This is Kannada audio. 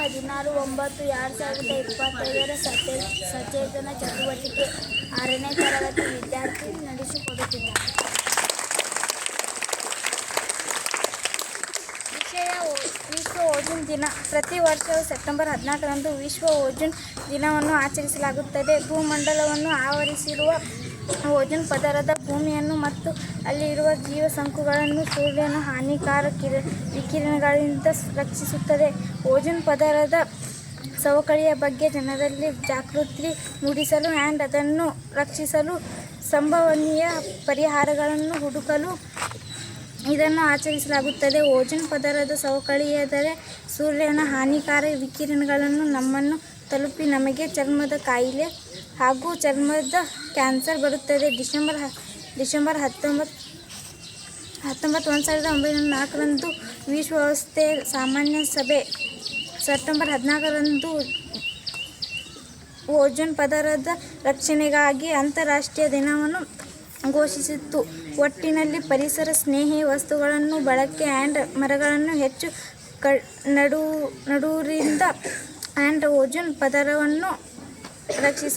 ಹದಿನಾರು, ಒಂಬತ್ತು, ಎರಡು ಸಾವಿರದ ಇಪ್ಪತ್ತೈದರ ಸಚೇ ಸಚೇತನ ಚಟುವಟಿಕೆ ಆರನೇ ತರಗತಿ ವಿದ್ಯಾರ್ಥಿ ನಡೆಸಿಕೊಡುತ್ತಿದ್ದಾರೆ. ವಿಷಯ ವಿಶ್ವ ಓಜೋನ್ ದಿನ. ಪ್ರತಿ ವರ್ಷವೂ ಸೆಪ್ಟೆಂಬರ್ ಹದಿನಾಲ್ಕರಂದು ವಿಶ್ವ ಓಜನ್ ದಿನವನ್ನು ಆಚರಿಸಲಾಗುತ್ತದೆ. ಭೂಮಂಡಲವನ್ನು ಆವರಿಸಿರುವ ಓಜೋನ್ ಪದರದ ಭೂಮಿಯನ್ನು ಮತ್ತು ಅಲ್ಲಿರುವ ಜೀವಸಂಕುಗಳನ್ನು ಸೂರ್ಯನ ಹಾನಿಕಾರಕ ಕಿರ, ವಿಕಿರಣಗಳಿಂದ ರಕ್ಷಿಸುತ್ತದೆ. ಓಜೋನ್ ಪದರದ ಸವಕಳಿಯ ಬಗ್ಗೆ ಜನರಲ್ಲಿ ಜಾಗೃತಿ ಮೂಡಿಸಲು ಆ್ಯಂಡ್ ಅದನ್ನು ರಕ್ಷಿಸಲು ಸಂಭವನೀಯ ಪರಿಹಾರಗಳನ್ನು ಹುಡುಕಲು ಇದನ್ನು ಆಚರಿಸಲಾಗುತ್ತದೆ. ಓಜೋನ್ ಪದರದ ಸವಕಳಿಯಾದರೆ ಸೂರ್ಯನ ಹಾನಿಕಾರಕ ವಿಕಿರಣಗಳನ್ನು ನಮ್ಮನ್ನು ತಲುಪಿ ನಮಗೆ ಚರ್ಮದ ಕಾಯಿಲೆ ಹಾಗೂ ಚರ್ಮದ ಕ್ಯಾನ್ಸರ್ ಬರುತ್ತದೆ. ಡಿಸೆಂಬರ್ ಡಿಸೆಂಬರ್ ಹತ್ತೊಂಬತ್ತು ಹತ್ತೊಂಬತ್ತು ಒಂದು ಸಾವಿರದ ಒಂಬೈನೂರ ಸಾಮಾನ್ಯ ಸಭೆ. ಸೆಪ್ಟೆಂಬರ್ ಹದಿನಾಲ್ಕರಂದು ಓಜೋನ್ ಪದರದ ರಕ್ಷಣೆಗಾಗಿ ಅಂತಾರಾಷ್ಟ್ರೀಯ ದಿನವನ್ನು ಘೋಷಿಸಿತ್ತು. ಒಟ್ಟಿನಲ್ಲಿ ಪರಿಸರ ಸ್ನೇಹಿ ವಸ್ತುಗಳನ್ನು, ಬಳಕೆ ಆ್ಯಂಡ್ ಮರಗಳನ್ನು ಹೆಚ್ಚು ಕ, ನಡು ನಡುವುದರಿಂದ ಆ್ಯಂಡ್ ಓಜೋನ್ ಪದರವನ್ನು Galaxy